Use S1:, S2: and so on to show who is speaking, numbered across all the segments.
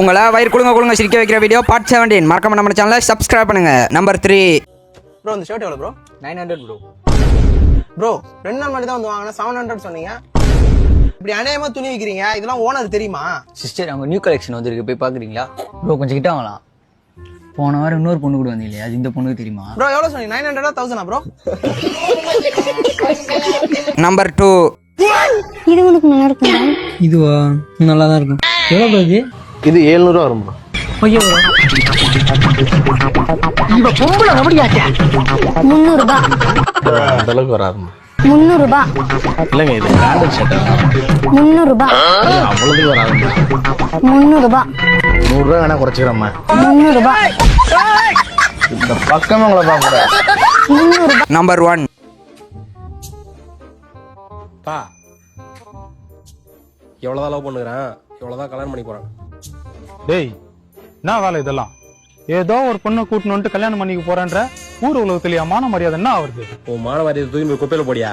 S1: உங்களை வயிறு குழுங்க குழுங்க சிரிக்க வைக்கிற வீடியோ பார்ட் செவன்டீன் மறக்காம நம்ம சேனலை சப்ஸ்கிரைப் பண்ணுங்க. நம்பர் த்ரீ
S2: ப்ரோ இந்த ஷர்ட் எவ்வளோ bro
S3: nine hundred bro
S2: bro ரெண்டு நாள் மட்டும் தான் வந்து வாங்கினா செவன் ஹண்ட்ரட் சொன்னீங்க. இப்படி அநியாயமா துணி விற்கிறீங்க இதெல்லாம் ஓனர் தெரியுமா?
S3: சிஸ்டர் அவங்க நியூ கலெக்ஷன் வந்திருக்கு. போய் பார்க்குறீங்களா? ப்ரோ கொஞ்சம் கிட்ட வாங்கலாம். போன வாரம் இன்னொரு பொண்ணு கூட வந்தீங்களே. அது இந்த பொண்ணுக்கு தெரியுமா?
S2: ப்ரோ எவ்வளோ சொன்னீங்க? நைன் ஹண்ட்ரடா தௌசண்டா ப்ரோ
S1: நம்பர் டூ
S4: இது உனக்கு நல்லா இருக்குமா?
S3: இதுவா? நல்லா தான் இருக்கும். எவ்வளோ ப்ரோ இது?
S2: இது ஏழ்நூறுவா வரும் ப்ரோ
S3: ஐயோ.
S4: முந்நூறு ரூபாய்
S5: அந்த அளவுக்கு வராதுமா
S4: முந்நூறு ரூபாய்
S5: இல்லைங்க இது பிராண்டட் ஷர்ட்
S4: முந்நூறு ரூபாய்
S5: அவ்வளோதுக்கு வராதுமா
S4: முந்நூறு ரூபாய்
S5: நூறுரூவா வேணா குறைச்சிக்கிறோம்மா.
S4: முந்நூறு ரூபாய்
S5: இந்த பக்கமே உங்களை பார்க்க
S1: நம்பர் ஒன்
S6: பா எவ்வளோதான் லவ் பண்ணுகிறேன்? எவ்வளோதான் கல்யாணம் பண்ணி போகிறேன்
S7: டேய் என்ன வேலை இதெல்லாம்? ஏதோ ஒரு பொண்ணை கூட்டின்னு வந்துட்டு கல்யாணம் பண்ணிக்க போறேன்ற ஊர் உலகத்துலயா மான மரியாதை என்ன ஆகுது?
S6: உன் மான மரியாதை தூக்கி போய் குப்பையில போடியா?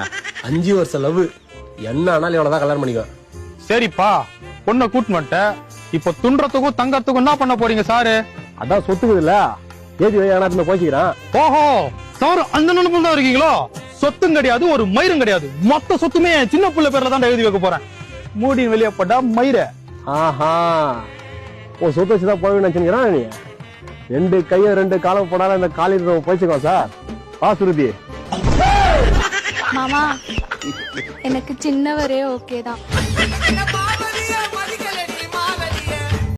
S6: அஞ்சு வருஷம் லவ். என்ன ஆனாலும் எவ்வளோதான் கல்யாணம் பண்ணிக்கோ
S7: சரிப்பா பொண்ணை கூட்டின்னு வந்துட்ட. இப்போ துன்றதுக்கும் தங்கறதுக்கும் என்ன பண்ண போறீங்க சாரு?
S6: அதான் சொத்துக்குது இல்ல. ஏதி வேணா இருந்து போய்ச்சிக்கிறான்.
S7: ஓஹோ சார் அந்த நினைப்புல தான் இருக்கீங்களோ? சொத்தும் கிடையாது ஒரு மயிரும் கிடையாது. மொத்த சொத்துமே சின்ன புள்ள பேர்ல தான் எழுதி வைக்க போறேன். மூடி வெளியே போட்டா மயிர.
S6: ஆஹா. உன் சொத்து வச்சு தான் போய் நினைச்சுக்கிறான் நீ? ரெண்டு கையும் ரெண்டு காலம் போனாலும் இந்த காலையில் போயிச்சுக்கோ சார். வா சுருதி.
S8: மாமா எனக்கு சின்னவரே ஓகே தான்.